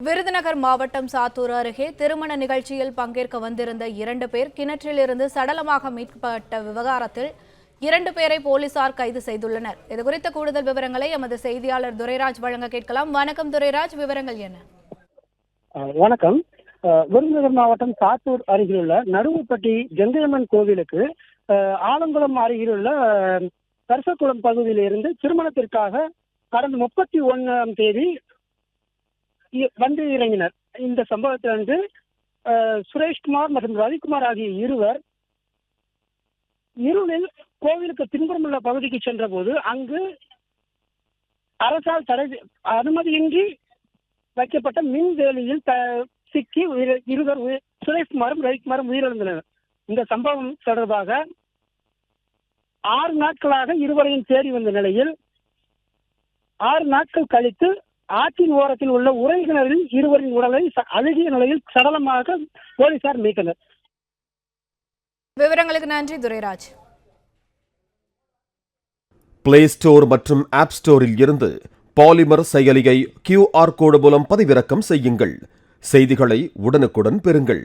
விருதுநகர் மாவட்டம் சாத்தூர் அருகே திருமண நிகழ்ச்சியில் பங்கேற்க வந்திருந்த இரண்டு பேர் கிணற்றிலிருந்து சடலமாக மீட்கப்பட்ட விவகாரத்தில் இரண்டு பேரை போலீசார் கைது செய்துள்ளனர். இதுகுறித்த கூடுதல் விவரங்களை எமது செய்தியாளர் துரைராஜ் வழங்க கேட்கலாம். வணக்கம் துரைராஜ் விவரங்கள் என்ன? வணக்கம். விருதுநகர் மாவட்டம் சாத்தூர் அருகிலுள்ள நடுவுப்பட்டி கங்கையம்மன் கோவிலுக்கு ஆலங்குளம் அருகிலுள்ள அஹ், பகுதியிலிருந்து திருமணத்திற்காக கடந்த முப்பத்தி ஒன்னாம் தேதி வந்து இறங்கினர். இந்த சம்பவத்தில் வந்து சுரேஷ்குமார் மற்றும் ரவிக்குமார் ஆகிய இருவர் இருளில் கோவிலுக்கு பின்புறமுள்ள பகுதிக்கு சென்றபோது அங்கு அரசால் தடை அனுமதியின்றி வைக்கப்பட்ட மின் வேலியில் த சிக்கி உயிர் இருவர் சுரேஷ்குமாரும் ரவிக்குமாரும் உயிரிழந்தனர். இந்த சம்பவம் தொடர்பாக ஆறு நாட்களாக இருவரையும் தேடி வந்த நிலையில் ஆறு நாட்கள் கழித்து ஆற்றின் ஓரத்தில் உள்ள கிணறில் இருவரின் உடலை அழுகிய நிலையில் சடலமாக போலீசார் மீட்டனர். விவரங்களுக்கு நன்றி துரைராஜ். பிளே ஸ்டோர் மற்றும் ஆப் ஸ்டோரில் இருந்து பாலிமர் செயலியை கியூஆர் கோடு மூலம் பதிவிறக்கம் செய்யுங்கள். செய்திகளை உடனுக்குடன் பெறுங்கள்.